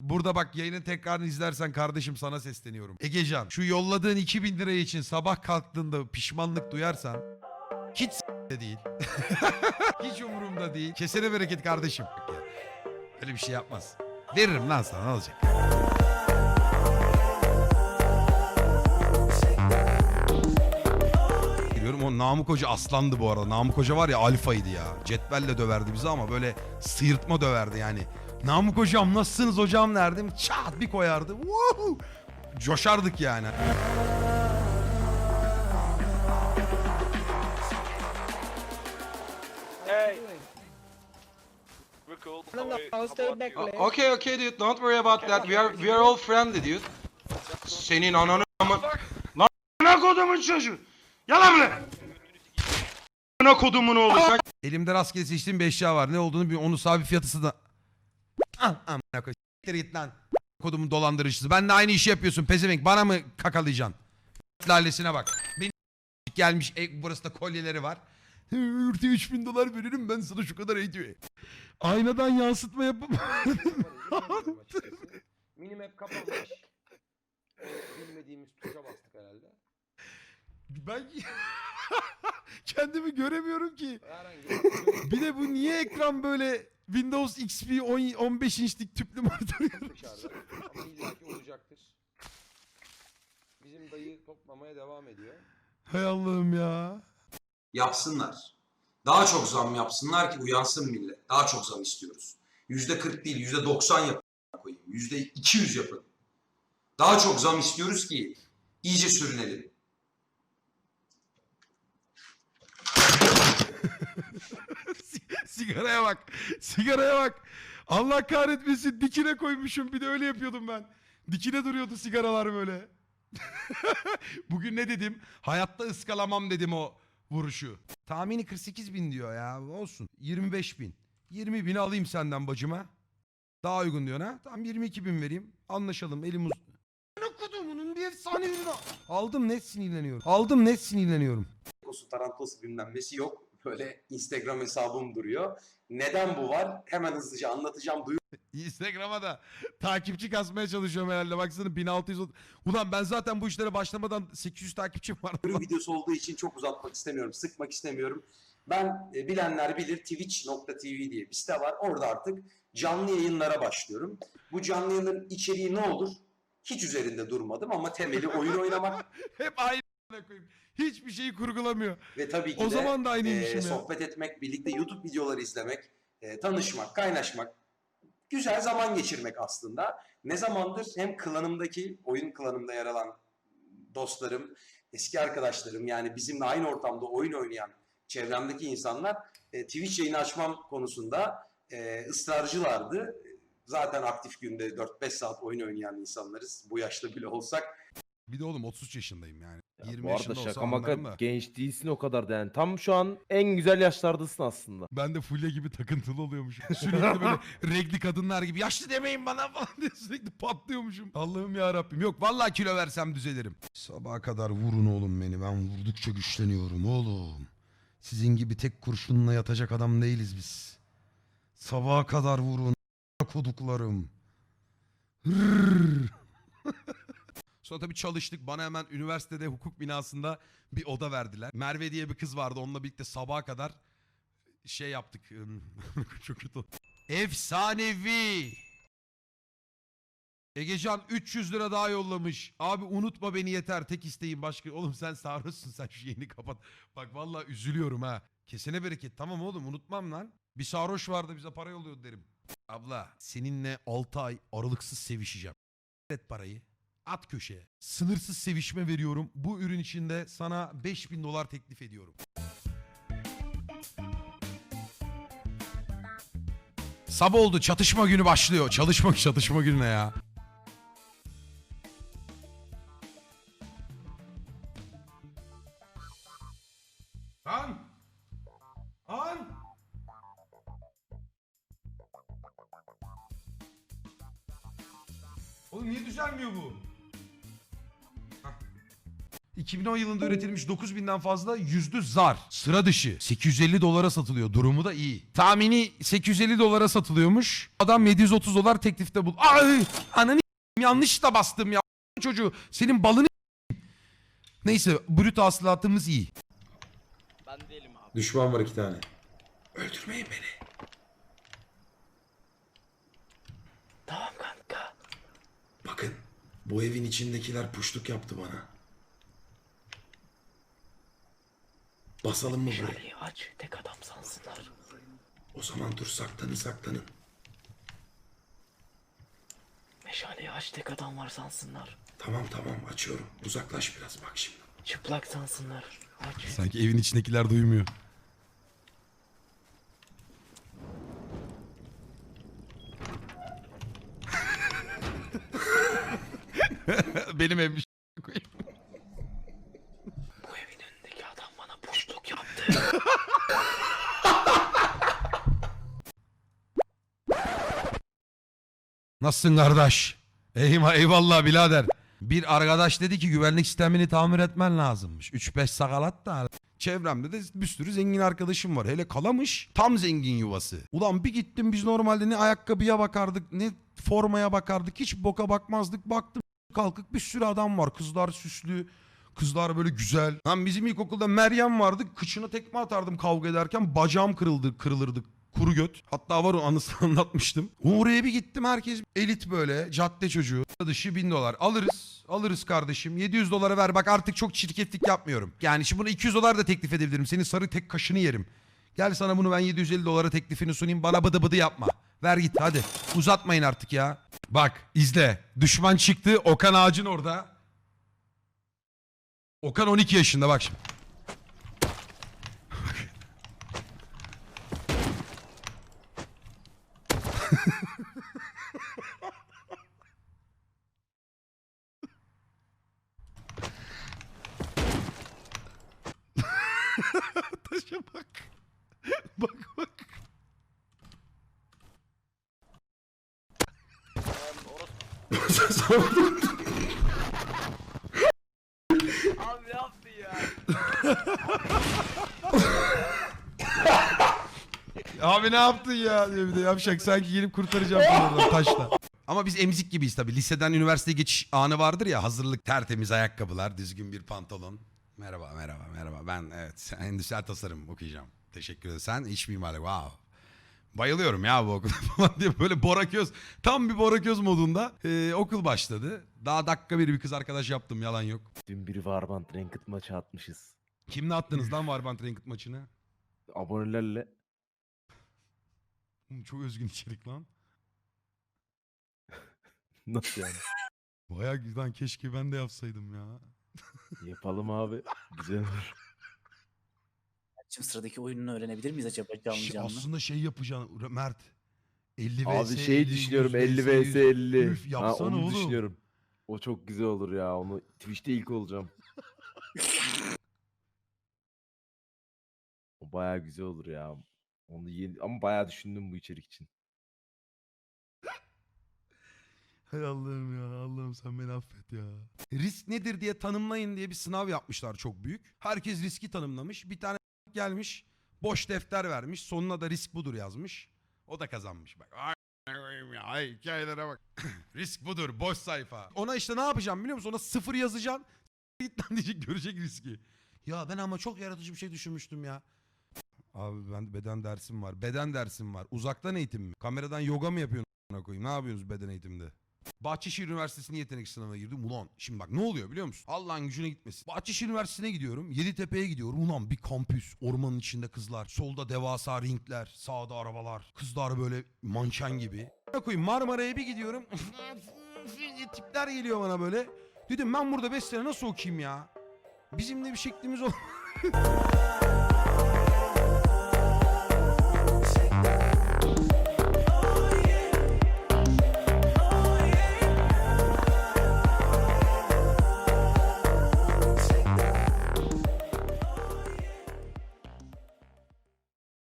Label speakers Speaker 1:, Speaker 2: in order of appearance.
Speaker 1: Burada bak yayının tekrarını izlersen kardeşim sana sesleniyorum. Egecan şu yolladığın 2000 lira için sabah kalktığında pişmanlık duyarsan hiç de değil. hiç umurumda değil. Kesene bereket kardeşim. Öyle bir şey yapmaz. Veririm lan sana ne olacak? Biliyorum o Namık Hoca aslandı bu arada. Namık Hoca var ya alfaydı ya. Cetvelle döverdi bizi ama böyle sıyırtma döverdi yani. Namık Hocam nasılsınız hocam derdim. Çat bir koyardı. Woohoo! Coşardık yani.
Speaker 2: Hey. We're cool.
Speaker 3: No, no, I'll stay back.
Speaker 4: Okay, okay, dude. Don't worry about that. We are we are all friendly, dude. Senin ananı ama lan ana kodumun çocuğu. Yalan mı? Ana kodumun oğlu sen.
Speaker 1: Elimde rastgele seçtiğim bir eşya var. Ne olduğunu bir onu sabit fiyatı da... Ah, amına koy. Siktir git lan. Kodumun dolandırıcısı. Ben de aynı işi yapıyorsun pezevenk. Bana mı kakalayacaksın? Lalesine bak. Benim gelmiş. E, burası da kolyeleri var. Ürte 3000 dolar veririm ben sana şu kadar hediye. Aynadan yansıtma yapıp...
Speaker 5: Minimap kapanmış. Bilmediğimiz tuşa bastık herhalde.
Speaker 1: ben kendimi göremiyorum ki.
Speaker 5: Herhangi bir
Speaker 1: Bir de bu niye ekran böyle Windows XP 10, 15 inçlik tüplü monitör
Speaker 5: dışarıda. Ama illaki olacaktır. Bizim dayı toplamaya devam ediyor.
Speaker 1: Hay Allah'ım ya.
Speaker 4: Yapsınlar. Daha çok zam yapsınlar ki uyansın millet. Daha çok zam istiyoruz. Yüzde 40 değil, yüzde 90 yapın. koyayım. Yüzde 200 yapın. Daha çok zam istiyoruz ki iyice sürünelim.
Speaker 1: Si- Sigaraya bak. Sigaraya bak. Allah kahretmesin dikine koymuşum bir de öyle yapıyordum ben. Dikine duruyordu sigaralar böyle. Bugün ne dedim? Hayatta ıskalamam dedim o vuruşu. Tahmini 48 bin diyor ya olsun. 25 bin. 20 bin alayım senden bacıma. Daha uygun diyorsun ha. Tamam 22 bin vereyim. Anlaşalım elim uz... Kodumunun bir efsane. Aldım net sinirleniyorum. Aldım net sinirleniyorum.
Speaker 6: Kosu Tarantosu bilmem nesi yok. Böyle Instagram hesabım duruyor. Neden bu var? Hemen hızlıca anlatacağım.
Speaker 1: Instagram'a da takipçi kasmaya çalışıyorum herhalde. Baksana 1600. ol- Ulan ben zaten bu işlere başlamadan 800 takipçim var.
Speaker 6: Duyuru videosu olduğu için çok uzatmak istemiyorum. Sıkmak istemiyorum. Ben e, bilenler bilir twitch.tv diye bir site var. Orada artık canlı yayınlara başlıyorum. Bu canlı yayınların içeriği ne olur? Hiç üzerinde durmadım ama temeli oyun oynamak
Speaker 1: Hep aynı koyayım. Hiçbir şeyi kurgulamıyor.
Speaker 6: ve tabii ki
Speaker 1: O
Speaker 6: de
Speaker 1: zaman da aynıymışım
Speaker 6: e, sohbet etmek, birlikte YouTube videoları izlemek, e, tanışmak, kaynaşmak, güzel zaman geçirmek aslında. Ne zamandır hem klanımdaki, oyun klanımda yer alan dostlarım, eski arkadaşlarım yani bizimle aynı ortamda oyun oynayan çevremdeki insanlar e, Twitch yayını açmam konusunda e, ısrarcılardı. Zaten aktif günde 4-5 saat oyun oynayan insanlarız bu yaşta bile olsak.
Speaker 1: Bir de oğlum 33 yaşındayım yani.
Speaker 7: Ya
Speaker 1: 20
Speaker 7: bu arada
Speaker 1: yaşında olsa
Speaker 7: şaka maka
Speaker 1: da.
Speaker 7: genç değilsin o kadar da yani. Tam şu an en güzel yaşlardasın aslında.
Speaker 1: Ben de Fulya gibi takıntılı oluyormuşum. Sürekli böyle regli kadınlar gibi yaşlı demeyin bana falan diye sürekli patlıyormuşum. Allah'ım ya Rabbim. Yok vallahi kilo versem düzelirim. Sabaha kadar vurun oğlum beni. Ben vurdukça güçleniyorum oğlum. Sizin gibi tek kurşunla yatacak adam değiliz biz. Sabaha kadar vurun koduklarım. Hırr. Sonra tabii çalıştık. Bana hemen üniversitede hukuk binasında bir oda verdiler. Merve diye bir kız vardı. Onunla birlikte sabaha kadar şey yaptık. Çok kötü. Efsanevi. Egecan 300 lira daha yollamış. Abi unutma beni yeter. Tek isteğim başka. Oğlum sen sarhoşsun sen şu yayını kapat. Bak vallahi üzülüyorum ha. Kesene bereket. Tamam oğlum unutmam lan. Bir sarhoş vardı bize para yolluyordu derim. Abla seninle 6 ay aralıksız sevişeceğim. Et parayı. At köşeye. Sınırsız sevişme veriyorum. Bu ürün içinde sana 5000 dolar teklif ediyorum. Sabah oldu. Çatışma günü başlıyor. Çalışma çatışma gününe ya. Han! Han! Oğlum niye düzelmiyor bu? Hah. 2010 yılında üretilmiş 9000'den fazla yüzlü zar. Sıra dışı. 850 dolara satılıyor. Durumu da iyi. Tahmini 850 dolara satılıyormuş. Adam 730 dolar teklifte bul. Ay! Ananı yanlış da bastım ya. Çocuğu senin balını Neyse brüt hasılatımız iyi.
Speaker 3: Ben değilim abi.
Speaker 4: Düşman var iki tane. Öldürmeyin beni.
Speaker 3: Tamam kanka.
Speaker 4: Bakın bu evin içindekiler puşluk yaptı bana. Basalım mı buraya?
Speaker 3: Şurayı aç. Tek adam sansınlar.
Speaker 4: O zaman dur saklanın saklanın.
Speaker 3: Meşaleyi aç. Tek adam var sansınlar.
Speaker 4: Tamam tamam açıyorum. Uzaklaş biraz bak şimdi.
Speaker 3: Çıplak sansınlar. Aç.
Speaker 1: Sanki evin içindekiler duymuyor. Benim evmiş. Nasılsın kardeş? Eyvallah, eyvallah birader. Bir arkadaş dedi ki güvenlik sistemini tamir etmen lazımmış. 3-5 sakalat da. Çevremde de bir sürü zengin arkadaşım var. Hele kalamış tam zengin yuvası. Ulan bir gittim biz normalde ne ayakkabıya bakardık ne formaya bakardık. Hiç boka bakmazdık. Baktım kalkık bir sürü adam var. Kızlar süslü. Kızlar böyle güzel. Lan bizim ilkokulda Meryem vardı. Kıçına tekme atardım kavga ederken. Bacağım kırıldı, kırılırdı. Kuru göt. Hatta var o anısını anlatmıştım. Oraya bir gittim herkes elit böyle cadde çocuğu. Dışı 1000 dolar. Alırız. Alırız kardeşim. 700 dolara ver bak artık çok çirkeflik yapmıyorum. Yani şimdi bunu 200 dolar da teklif edebilirim. Senin sarı tek kaşını yerim. Gel sana bunu ben 750 dolara teklifini sunayım. Bana bıdı bıdı yapma. Ver git hadi. Uzatmayın artık ya. Bak izle. Düşman çıktı. Okan ağacın orada. Okan 12 yaşında bak şimdi. Taşa bak. Bak bak.
Speaker 3: abi ne yaptın ya?
Speaker 1: Abi ne yaptın ya diye bir de yapacak sanki gelip kurtaracağım oradan taşla. Ama biz emzik gibiyiz tabii. Liseden üniversiteye geçiş anı vardır ya hazırlık tertemiz ayakkabılar, düzgün bir pantolon. Merhaba, merhaba, merhaba. Ben evet endüstriyel tasarım okuyacağım. Teşekkür ederim. Sen iç mimarlık. Wow. Bayılıyorum ya bu okul falan diye böyle boraköz tam bir boraköz modunda ee, okul başladı. Daha dakika bir bir kız arkadaş yaptım yalan yok.
Speaker 7: Dün bir Warband Ranked maçı atmışız.
Speaker 1: Kimle attınız lan Warband Ranked maçını?
Speaker 7: Abonelerle.
Speaker 1: Oğlum Çok özgün içerik lan.
Speaker 7: Nasıl yani?
Speaker 1: Baya güzel keşke ben de yapsaydım ya.
Speaker 7: Yapalım abi. Güzel olur.
Speaker 8: Şimdi sıradaki oyununu öğrenebilir miyiz acaba canlı
Speaker 1: Şey,
Speaker 8: canlı?
Speaker 1: aslında şey yapacaksın Mert. 50 vs
Speaker 7: Abi şey
Speaker 1: 50,
Speaker 7: düşünüyorum
Speaker 1: 100
Speaker 7: 50
Speaker 1: 100.
Speaker 7: vs 50.
Speaker 1: Üf,
Speaker 7: ha,
Speaker 1: yapsana
Speaker 7: onu
Speaker 1: oğlum.
Speaker 7: düşünüyorum. O çok güzel olur ya. Onu Twitch'te ilk olacağım. o baya güzel olur ya. Onu yeni ama baya düşündüm bu içerik için.
Speaker 1: Hay Allah'ım ya Allah'ım sen beni affet ya. Risk nedir diye tanımlayın diye bir sınav yapmışlar çok büyük. Herkes riski tanımlamış. Bir tane gelmiş boş defter vermiş. Sonuna da risk budur yazmış. O da kazanmış bak. Ay, ya, ay hikayelere bak. risk budur boş sayfa. Ona işte ne yapacağım biliyor musun? Ona sıfır yazacaksın. Git lan diyecek görecek riski. Ya ben ama çok yaratıcı bir şey düşünmüştüm ya. Abi ben beden dersim var. Beden dersim var. Uzaktan eğitim mi? Kameradan yoga mı yapıyorsun? a**ına koyayım? Ne yapıyorsunuz beden eğitimde? Bahçeşehir Üniversitesi'nin yetenek sınavına girdim. Ulan şimdi bak ne oluyor biliyor musun? Allah'ın gücüne gitmesin. Bahçeşehir Üniversitesi'ne gidiyorum. Yeditepe'ye gidiyorum. Ulan bir kampüs. Ormanın içinde kızlar. Solda devasa ringler. Sağda arabalar. Kızlar böyle manken gibi. Ne koyayım Marmara'ya bir gidiyorum. Tipler geliyor bana böyle. Dedim ben burada 5 sene nasıl okuyayım ya? Bizim de bir şeklimiz ol.